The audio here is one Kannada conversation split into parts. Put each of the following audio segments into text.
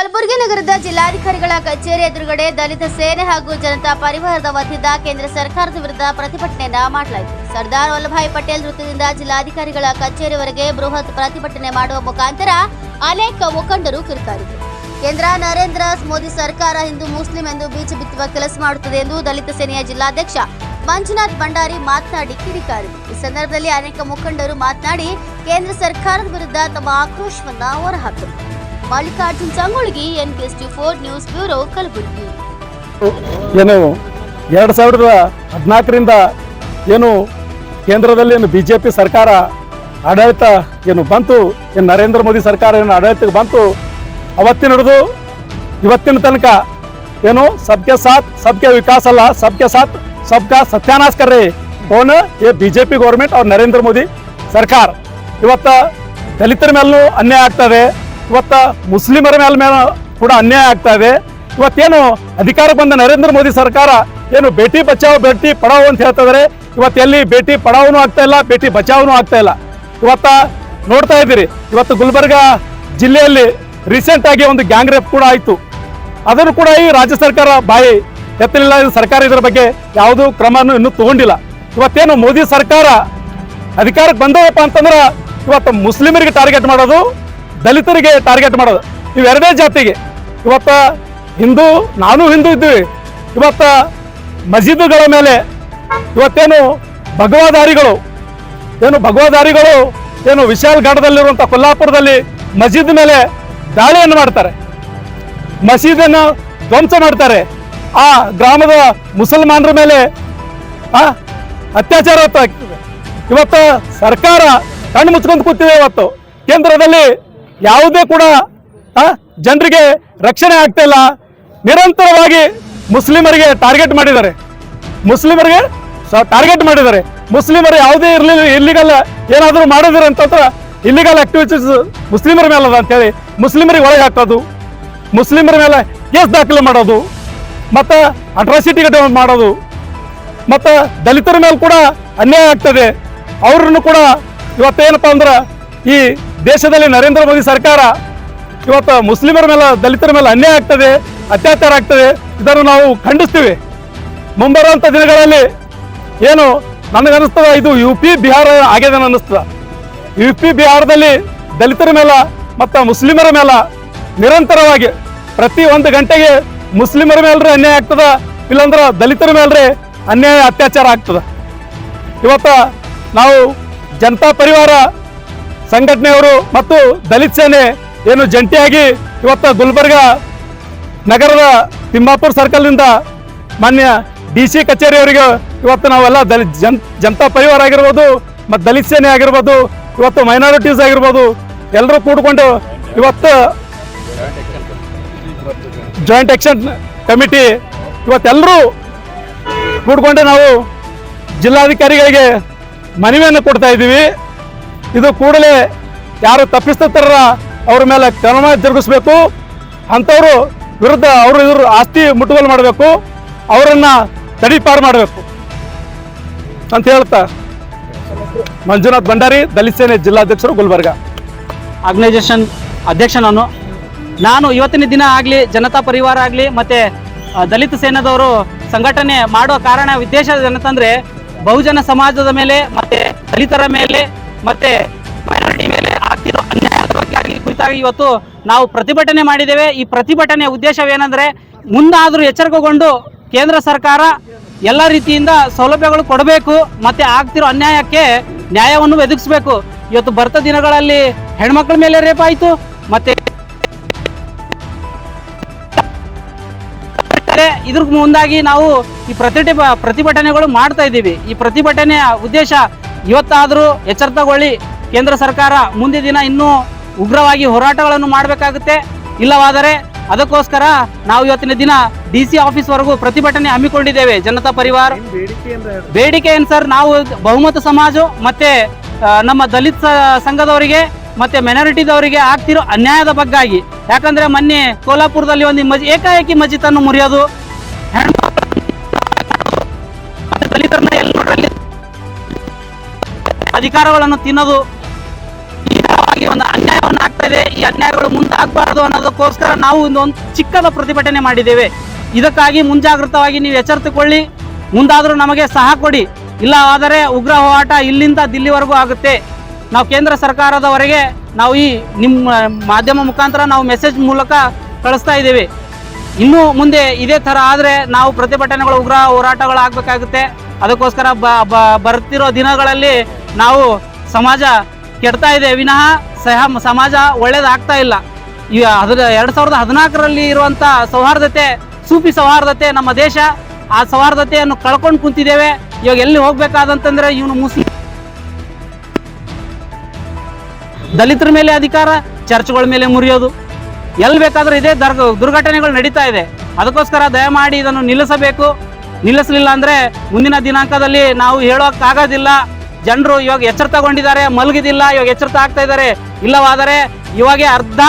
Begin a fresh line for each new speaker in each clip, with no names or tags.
ಕಲಬುರಗಿ ನಗರದ ಜಿಲ್ಲಾಧಿಕಾರಿಗಳ ಕಚೇರಿ ಎದುರುಗಡೆ ದಲಿತ ಸೇನೆ ಹಾಗೂ ಜನತಾ ಪರಿವಾರದ ವತಿಯಿಂದ ಕೇಂದ್ರ ಸರ್ಕಾರದ ವಿರುದ್ಧ ಪ್ರತಿಭಟನೆಯನ್ನ ಮಾಡಲಾಯಿತು. ಸರ್ದಾರ್ ವಲ್ಲಭಾಯಿ ಪಟೇಲ್ ವೃತ್ತದಿಂದ ಜಿಲ್ಲಾಧಿಕಾರಿಗಳ ಕಚೇರಿವರೆಗೆ ಬೃಹತ್ ಪ್ರತಿಭಟನೆ ಮಾಡುವ ಮುಖಾಂತರ ಅನೇಕ ಮುಖಂಡರು ಕಿರುಕಾರಿದರು. ಕೇಂದ್ರ ನರೇಂದ್ರ ಮೋದಿ ಸರ್ಕಾರ ಹಿಂದೂ ಮುಸ್ಲಿಂ ಎಂದು ಬೀಜ ಬಿತ್ತುವ ಕೆಲಸ ಮಾಡುತ್ತದೆ ಎಂದು ದಲಿತ ಸೇನೆಯ ಜಿಲ್ಲಾಧ್ಯಕ್ಷ ಮಂಜುನಾಥ್ ಭಂಡಾರಿ ಮಾತನಾಡಿ ಕಿಡಿಕಾರಿದರು. ಈ ಸಂದರ್ಭದಲ್ಲಿ ಅನೇಕ ಮುಖಂಡರು ಮಾತನಾಡಿ ಕೇಂದ್ರ ಸರ್ಕಾರದ ವಿರುದ್ಧ ತಮ್ಮ ಆಕ್ರೋಶವನ್ನು ಹೊರಹಾಕಿದರು. Mallikarjun Sangolgi NKST four news bureau Kalaburagi.
ಏನು, ಎರಡು ಸಾವಿರದ ಹದಿನಾಲ್ಕರಿಂದ ಏನು ಕೇಂದ್ರದಲ್ಲಿ ಏನು ಬಿ ಜೆ ಪಿ ಸರ್ಕಾರ ಆಡಳಿತ ಏನು ಬಂತು, ಏನು ನರೇಂದ್ರ ಮೋದಿ ಸರ್ಕಾರ ಏನು ಆಡಳಿತಕ್ಕೆ ಬಂತು, ಅವತ್ತಿನ ಹಿಡಿದು ಇವತ್ತಿನ ತನಕ ಏನು ಸಬ್ಕೆ ಸಾಥ್, ಸಬ್ಕೆ ವಿಕಾಸ ಅಲ್ಲ, ಸಬ್ಕೆ ಸಾಥ್, ಸಬ್ಕಾ ಸತ್ಯಾನಾಶ ಕರ್ರಿ ಕೌನ್ ಏ ಬಿ ಜೆ ಬಿಜೆಪಿ ಗೌರ್ಮೆಂಟ್ ಅವ್ರ ನರೇಂದ್ರ ಮೋದಿ ಸರ್ಕಾರ. ಇವತ್ತ ದಲಿತರ ಮೇಲೂ ಅನ್ಯಾಯ ಆಗ್ತದೆ ಇವತ್ತ ಮುಸ್ಲಿಮರ ಮೇಲೆ ಮೇಲೆ ಕೂಡ ಅನ್ಯಾಯ ಆಗ್ತಾ ಇದೆ. ಇವತ್ತೇನು ಅಧಿಕಾರಕ್ಕೆ ಬಂದ ನರೇಂದ್ರ ಮೋದಿ ಸರ್ಕಾರ ಏನು ಬೇಟಿ ಬಚಾವ್, ಬೇಟಿ ಪಡಾವ್ ಅಂತ ಹೇಳ್ತಿದ್ರೆ ಇವತ್ತು ಎಲ್ಲಿ ಬೇಟಿ ಪಡಾವನು ಆಗ್ತಾ ಇಲ್ಲ, ಬೇಟಿ ಬಚಾವ್ನು ಆಗ್ತಾ ಇಲ್ಲ. ಇವತ್ತ ನೋಡ್ತಾ ಇದ್ದೀರಿ, ಇವತ್ತು ಗುಲ್ಬರ್ಗ ಜಿಲ್ಲೆಯಲ್ಲಿ ರೀಸೆಂಟ್ ಆಗಿ ಒಂದು ಗ್ಯಾಂಗ್ ರೇಪ್ ಕೂಡ ಆಯಿತು. ಅದನ್ನು ಕೂಡ ಈ ರಾಜ್ಯ ಸರ್ಕಾರ ಬಾಯಿ ಎತ್ತಲಿಲ್ಲ ಸರ್ಕಾರ ಇದರ ಬಗ್ಗೆ ಯಾವುದೂ ಕ್ರಮನೂ ಇನ್ನೂ ತಗೊಂಡಿಲ್ಲ. ಇವತ್ತೇನು ಮೋದಿ ಸರ್ಕಾರ ಅಧಿಕಾರಕ್ಕೆ ಬಂದವಪ್ಪ ಅಂತಂದ್ರೆ ಇವತ್ತು ಮುಸ್ಲಿಮರಿಗೆ ಟಾರ್ಗೆಟ್ ಮಾಡೋದು ದಲಿತರಿಗೆ ಟಾರ್ಗೆಟ್ ಮಾಡೋದು. ಇವೆರಡೇ ಜಾತಿಗೆ. ಇವತ್ತ ಹಿಂದೂ, ನಾನು ಹಿಂದೂ ಇದ್ದೀವಿ. ಇವತ್ತ ಮಸೀದುಗಳ ಮೇಲೆ ಇವತ್ತೇನು ಭಗವಾದಾರಿಗಳು, ಏನು ಭಗವಾದಾರಿಗಳು, ಏನು ವಿಶಾಲ್ ಘಾಟದಲ್ಲಿರುವಂಥ ಕೊಲ್ಲಾಪುರದಲ್ಲಿ ಮಸೀದ್ ಮೇಲೆ ದಾಳಿಯನ್ನು ಮಾಡ್ತಾರೆ. ಮಸೀದನ್ನು ಧ್ವಂಸ ಮಾಡ್ತಾರೆ. ಆ ಗ್ರಾಮದ ಮುಸಲ್ಮಾನರ ಮೇಲೆ ಅತ್ಯಾಚಾರ ಇವತ್ತು ಸರ್ಕಾರ ಕಣ್ಣು ಮುಚ್ಕೊಂಡು ಕೂತಿದೆ ಇವತ್ತು. ಕೇಂದ್ರದಲ್ಲಿ ಯಾವುದೇ ಕೂಡ ಜನರಿಗೆ ರಕ್ಷಣೆ ಆಗ್ತಾ ಇಲ್ಲ. ನಿರಂತರವಾಗಿ ಮುಸ್ಲಿಮರಿಗೆ ಟಾರ್ಗೆಟ್ ಮಾಡಿದ್ದಾರೆ. ಮುಸ್ಲಿಮರಿಗೆ ಟಾರ್ಗೆಟ್ ಮಾಡಿದ್ದಾರೆ. ಮುಸ್ಲಿಮರು ಯಾವುದೇ ಇರಲಿಲ್ಲ ಇಲ್ಲಿಗಲ್ಲ ಏನಾದರೂ ಮಾಡಿದ್ರೆ ಅಂತಂದ್ರೆ ಇಲ್ಲಿಗಲ್ ಆಕ್ಟಿವಿಟೀಸ್ ಮುಸ್ಲಿಮರ ಮೇಲೆ ಅದ ಅಂತೇಳಿ ಮುಸ್ಲಿಮರಿಗೆ ಒಳಗೆ ಹಾಕೋದು ಮುಸ್ಲಿಮರ ಮೇಲೆ ಕೇಸ್ ದಾಖಲೆ ಮಾಡೋದು. ಮತ್ತು ಅಟ್ರಾಸಿಟಿ ಮಾಡೋದು. ಮತ್ತು ದಲಿತರ ಮೇಲೆ ಕೂಡ ಅನ್ಯಾಯ ಆಗ್ತದೆ. ಅವ್ರನ್ನು ಕೂಡ ಇವತ್ತೇನಪ್ಪ ಅಂದ್ರೆ ಈ ದೇಶದಲ್ಲಿ ನರೇಂದ್ರ ಮೋದಿ ಸರ್ಕಾರ ಇವತ್ತು ಮುಸ್ಲಿಮರ ಮೇಲೆ ದಲಿತರ ಮೇಲೆ ಅನ್ಯಾಯ ಆಗ್ತದೆ, ಅತ್ಯಾಚಾರ ಆಗ್ತದೆ, ಇದನ್ನು ನಾವು ಖಂಡಿಸ್ತೀವಿ. ಮುಂಬರುವಂಥ ದಿನಗಳಲ್ಲಿ ಏನು ನನಗನ್ನಿಸ್ತದ, ಇದು ಯು ಪಿ ಬಿಹಾರ ಆಗ್ಯದ ಅನ್ನಿಸ್ತದ. ಯು ಪಿ ಬಿಹಾರದಲ್ಲಿ ದಲಿತರ ಮೇಲೆ ಮತ್ತು ಮುಸ್ಲಿಮರ ಮೇಲೆ ನಿರಂತರವಾಗಿ ಪ್ರತಿ ಒಂದು ಗಂಟೆಗೆ ಮುಸ್ಲಿಮರ ಮೇಲೆ ಅನ್ಯಾಯ ಆಗ್ತದ, ಇಲ್ಲಾಂದ್ರೆ ದಲಿತರ ಮೇಲೆ ಅನ್ಯಾಯ, ಅತ್ಯಾಚಾರ ಆಗ್ತದ. ಇವತ್ತು ನಾವು ಜನತಾ ಪರಿವಾರ ಸಂಘಟನೆಯವರು ಮತ್ತು ದಲಿತ ಸೇನೆ ಏನು ಜಂಟಿಯಾಗಿ ಇವತ್ತು ಗುಲ್ಬರ್ಗ ನಗರದ ತಿಮ್ಮಾಪುರ ಸರ್ಕಲ್ನಿಂದ ಮಾನ್ಯ ಡಿ ಸಿ ಕಚೇರಿಯವರಿಗೆ ಇವತ್ತು ನಾವೆಲ್ಲ ದಲಿತ್ ಜನ್, ಜನತಾ ಪರಿವಾರ ಆಗಿರ್ಬೋದು ಮತ್ತು ದಲಿತ ಸೇನೆ ಆಗಿರ್ಬೋದು, ಇವತ್ತು ಮೈನಾರಿಟೀಸ್ ಆಗಿರ್ಬೋದು ಎಲ್ಲರೂ ಕೂಡ್ಕೊಂಡು ಇವತ್ತು ಜಾಯಿಂಟ್ ಆಕ್ಷನ್ ಕಮಿಟಿ ಇವತ್ತೆಲ್ಲರೂ ಕೂಡಿಕೊಂಡು ನಾವು ಜಿಲ್ಲಾಧಿಕಾರಿಗಳಿಗೆ ಮನವಿಯನ್ನು ಕೊಡ್ತಾ ಇದ್ದೀವಿ. ಇದು ಕೂಡಲೇ ಯಾರು ತಪ್ಪಿಸ್ತಾರ ಅವ್ರ ಮೇಲೆ ಕ್ರಮ ಜರುಗಿಸ್ಬೇಕು. ಅಂಥವ್ರು ವಿರುದ್ಧ ಅವರು ಇವರು ಆಸ್ತಿ ಮುಟ್ಟುಗೋಲು ಮಾಡಬೇಕು. ಅವರನ್ನು ತಡಿಪಾರು ಮಾಡಬೇಕು ಅಂತ ಹೇಳ್ತಾ ಮಂಜುನಾಥ್ ಭಂಡಾರಿ, ದಲಿತ ಸೇನೆ ಜಿಲ್ಲಾಧ್ಯಕ್ಷರು ಗುಲ್ಬರ್ಗ.
ಆರ್ಗನೈಸೇಷನ್ ಅಧ್ಯಕ್ಷ ನಾನು. ನಾನು ಇವತ್ತಿನ ದಿನ ಆಗಲಿ, ಜನತಾ ಪರಿವಾರ ಆಗಲಿ, ಮತ್ತು ದಲಿತ ಸೇನಾದವರು ಸಂಘಟನೆ ಮಾಡೋ ಕಾರಣ, ಉದ್ದೇಶ ಏನಂತಂದರೆ, ಬಹುಜನ ಸಮಾಜದ ಮೇಲೆ, ಮತ್ತು ದಲಿತರ ಮೇಲೆ ಮತ್ತು ಮೈನಾರಿಟಿ ಮೇಲೆ ಆಗ್ತಿರೋ ಅನ್ಯಾಯದ ಬಗ್ಗೆ ಆಗಲಿ. ಕುರಿತಾಗಿ ಇವತ್ತು ನಾವು ಪ್ರತಿಭಟನೆ ಮಾಡಿದ್ದೇವೆ. ಈ ಪ್ರತಿಭಟನೆಯ ಉದ್ದೇಶವೇನೆಂದರೆ ಮುಂದಾದರೂ ಎಚ್ಚರಿಕೆಗೊಂಡು ಕೇಂದ್ರ ಸರ್ಕಾರ ಎಲ್ಲ ರೀತಿಯಿಂದ ಸೌಲಭ್ಯಗಳು ಕೊಡಬೇಕು ಮತ್ತೆ ಆಗ್ತಿರೋ ಅನ್ಯಾಯಕ್ಕೆ ನ್ಯಾಯವನ್ನು ಒದಗಿಸಬೇಕು. ಇವತ್ತು ಬರ್ತ ದಿನಗಳಲ್ಲಿ ಹೆಣ್ಮಕ್ಳ ಮೇಲೆ ರೇಪ್ ಆಯಿತು, ಮತ್ತೆ ಇದ್ರ ಮುಂದಾಗಿ ನಾವು ಈ ಪ್ರತಿಭಟನೆ ಪ್ರತಿಭಟನೆಗಳು ಮಾಡ್ತಾ ಇದ್ದೀವಿ. ಈ ಪ್ರತಿಭಟನೆಯ ಉದ್ದೇಶ ಇವತ್ತಾದರೂ ಎಚ್ಚರತಗೊಳ್ಳಿ. ಕೇಂದ್ರ ಸರ್ಕಾರ ಮುಂದಿನ ದಿನ ಇನ್ನೂ ಉಗ್ರವಾಗಿ ಹೋರಾಟಗಳನ್ನು ಮಾಡಬೇಕಾಗುತ್ತೆ. ಇಲ್ಲವಾದರೆ ಅದಕ್ಕೋಸ್ಕರ ನಾವು ಇವತ್ತಿನ ದಿನ ಡಿ ಸಿ ಆಫೀಸ್ವರೆಗೂ ಪ್ರತಿಭಟನೆ ಹಮ್ಮಿಕೊಂಡಿದ್ದೇವೆ ಜನತಾ ಪರಿವಾರ. ಬೇಡಿಕೆ ಏನು ಸರ್? ನಾವು ಬಹುಮತ ಸಮಾಜ ಮತ್ತೆ ನಮ್ಮ ದಲಿತ ಸಂಘದವರಿಗೆ ಮತ್ತೆ ಮೆನಾರಿಟಿದವರಿಗೆ ಆಗ್ತಿರೋ ಅನ್ಯಾಯದ ಬಗ್ಗಾಗಿ. ಯಾಕಂದ್ರೆ ಮೊನ್ನೆ ಕೋಲಾಪುರದಲ್ಲಿ ಒಂದು ಮಜ್ ಏಕಾಏಕಿ ಮಜಿತನ್ನು ಮುರಿಯೋದು. ಮತ್ತೆ ದಲಿತರನ್ನ ಎಲ್ಲಿ ಅಧಿಕಾರಗಳನ್ನು ತಿನ್ನೋದು ಈ ಒಂದು ಅನ್ಯಾಯವನ್ನು ಆಗ್ತಾ ಇದೆ. ಈ ಅನ್ಯಾಯಗಳು ಮುಂದಾಗಬಾರದು ಅನ್ನೋದಕ್ಕೋಸ್ಕರ ನಾವು ಒಂದು ಚಿಕ್ಕದ ಪ್ರತಿಭಟನೆ ಮಾಡಿದ್ದೇವೆ. ಇದಕ್ಕಾಗಿ ಮುಂಜಾಗೃತವಾಗಿ ನೀವು ಎಚ್ಚರಿಸಿಕೊಳ್ಳಿ ಮುಂದಾದರೂ ನಮಗೆ ಸಹ ಕೊಡಿ. ಇಲ್ಲವಾದರೆ ಉಗ್ರ ಹೋರಾಟ ಇಲ್ಲಿಂದ ದಿಲ್ಲಿವರೆಗೂ ಆಗುತ್ತೆ. ನಾವು ಕೇಂದ್ರ ಸರ್ಕಾರದವರೆಗೆ ನಾವು ಈ ನಿಮ್ಮ ಮಾಧ್ಯಮ ಮುಖಾಂತರ ನಾವು ಮೆಸೇಜ್ ಮೂಲಕ ಕಳಿಸ್ತಾ ಇದ್ದೀವಿ. ಇನ್ನೂ ಮುಂದೆ ಇದೇ ಥರ ಆದರೆ ನಾವು ಪ್ರತಿಭಟನೆಗಳು, ಉಗ್ರ ಹೋರಾಟಗಳು ಆಗಬೇಕಾಗುತ್ತೆ. ಅದಕ್ಕೋಸ್ಕರ ಬ- ಬರ್ತಿರೋ ದಿನಗಳಲ್ಲಿ ನಾವು ಸಮಾಜ ಕೆಡ್ತಾ ಇದೆ, ವಿನಃ ಸಹ ಸಮಾಜ ಒಳ್ಳೇದಾಗ್ತಾ ಇಲ್ಲ. ಈ ಅದರ ಎರಡು ಸಾವಿರದ ಹದಿನಾಲ್ಕರಲ್ಲಿ ಇರುವಂಥ ಸೌಹಾರ್ದತೆ, ಸೂಫಿ ಸೌಹಾರ್ದತೆ ನಮ್ಮ ದೇಶ, ಆ ಸೌಹಾರ್ದತೆಯನ್ನು ಕಳ್ಕೊಂಡು ಕುಂತಿದ್ದೇವೆ. ಇವಾಗ ಎಲ್ಲಿ ಹೋಗ್ಬೇಕಾದಂತಂದ್ರೆ ಇವನು ಮುಸ್ಲಿಂ. ದಲಿತರ ಮೇಲೆ ಅಧಿಕಾರ, ಚರ್ಚ್ಗಳ ಮೇಲೆ ಮುರಿಯೋದು. ಎಲ್ಲಿ ಬೇಕಾದ್ರೂ ಇದೇ, ದರ್, ದುರ್ಘಟನೆಗಳು ನಡೀತಾ ಇದೆ. ಅದಕ್ಕೋಸ್ಕರ ದಯಮಾಡಿ ಇದನ್ನು ನಿಲ್ಲಿಸಬೇಕು. ನಿಲ್ಲಿಸಲಿಲ್ಲ ಅಂದ್ರೆ ಮುಂದಿನ ದಿನಾಂಕದಲ್ಲಿ ನಾವು ಹೇಳೋಕ್ಕಾಗೋದಿಲ್ಲ. ಜನರು ಇವಾಗ ಎಚ್ಚರ ತಗೊಂಡಿದ್ದಾರೆ, ಮಲಗಿದಿಲ್ಲ, ಇವಾಗ ಎಚ್ಚರ ಆಗ್ತಾ ಇದ್ದಾರೆ. ಇಲ್ಲವಾದರೆ ಇವಾಗೆ ಅರ್ಧ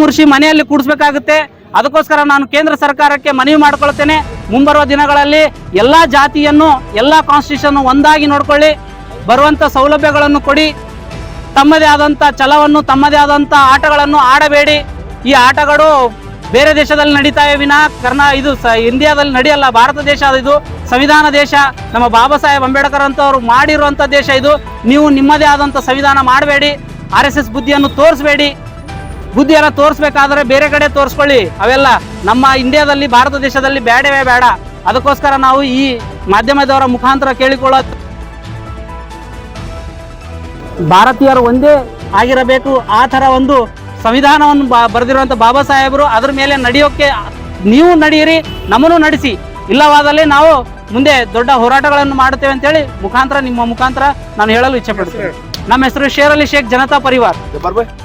ಮುರಿಸಿ ಮನೆಯಲ್ಲಿ ಕೂಡಿಸ್ಬೇಕಾಗುತ್ತೆ. ಅದಕ್ಕೋಸ್ಕರ ನಾನು ಕೇಂದ್ರ ಸರ್ಕಾರಕ್ಕೆ ಮನವಿ ಮಾಡ್ಕೊಳ್ತೇನೆ. ಮುಂಬರುವ ದಿನಗಳಲ್ಲಿ ಎಲ್ಲ ಜಾತಿಯನ್ನು, ಎಲ್ಲ ಕಾನ್ಸ್ಟಿಟ್ಯೂಷನ್ ಒಂದಾಗಿ ನೋಡ್ಕೊಳ್ಳಿ. ಬರುವಂತ ಸೌಲಭ್ಯಗಳನ್ನು ಕೊಡಿ. ತಮ್ಮದೇ ಆದಂತ ಛಲವನ್ನು, ತಮ್ಮದೇ ಆದಂಥ ಆಟಗಳನ್ನು ಆಡಬೇಡಿ. ಈ ಆಟಗಳು ಬೇರೆ ದೇಶದಲ್ಲಿ ನಡೀತಾ ವಿನ. ಕರ್ನಾ ಇದು ಇಂಡಿಯಾದಲ್ಲಿ ನಡೆಯಲ್ಲ, ಭಾರತ ದೇಶ ಇದು. ಸಂವಿಧಾನ ದೇಶ, ನಮ್ಮ ಬಾಬಾ ಸಾಹೇಬ್ ಅಂಬೇಡ್ಕರ್ ಅಂತವ್ರು ಮಾಡಿರುವಂಥ ದೇಶ ಇದು. ನೀವು ನಿಮ್ಮದೇ ಆದಂತ ಸಂವಿಧಾನ ಮಾಡಬೇಡಿ, ಆರ್ ಎಸ್ ಎಸ್ ಬುದ್ಧಿಯನ್ನು ತೋರಿಸಬೇಡಿ. ಬುದ್ಧಿಯೆಲ್ಲ ತೋರಿಸ್ಬೇಕಾದ್ರೆ ಬೇರೆ ಕಡೆ ತೋರಿಸ್ಕೊಳ್ಳಿ. ಅವೆಲ್ಲ ನಮ್ಮ ಇಂಡಿಯಾದಲ್ಲಿ, ಭಾರತ ದೇಶದಲ್ಲಿ ಬೇಡವೇ ಬೇಡ. ಅದಕ್ಕೋಸ್ಕರ ನಾವು ಈ ಮಾಧ್ಯಮದವರ ಮುಖಾಂತರ ಕೇಳಿಕೊಳ್ಳೋ ಭಾರತೀಯರು ಒಂದೇ ಆಗಿರಬೇಕು. ಆ ಥರ ಒಂದು ಸಂವಿಧಾನವನ್ನು ಬ ಬರೆದಿರುವಂಥ ಬಾಬಾ ಸಾಹೇಬರು ಅದ್ರ ಮೇಲೆ ನಡೆಯೋಕ್ಕೆ ನೀವು ನಡೆಯಿರಿ ನಮ್ಮನ್ನು ನಡೆಸಿ. ಇಲ್ಲವಾದಲ್ಲಿ ನಾವು ಮುಂದೆ ದೊಡ್ಡ ಹೋರಾಟಗಳನ್ನು ಮಾಡುತ್ತೇವೆ ಅಂತೇಳಿ ಮುಖಾಂತರ ನಿಮ್ಮ ಮುಖಾಂತರ ನಾನು ಹೇಳಲು ಇಚ್ಛೆ ಪಡ್ತೇನೆ ನಮ್ಮ ಹೆಸರು ಶೇರ್ ಅಲಿ ಶೇಖ್ ಜನತಾ ಪರಿವಾರ್.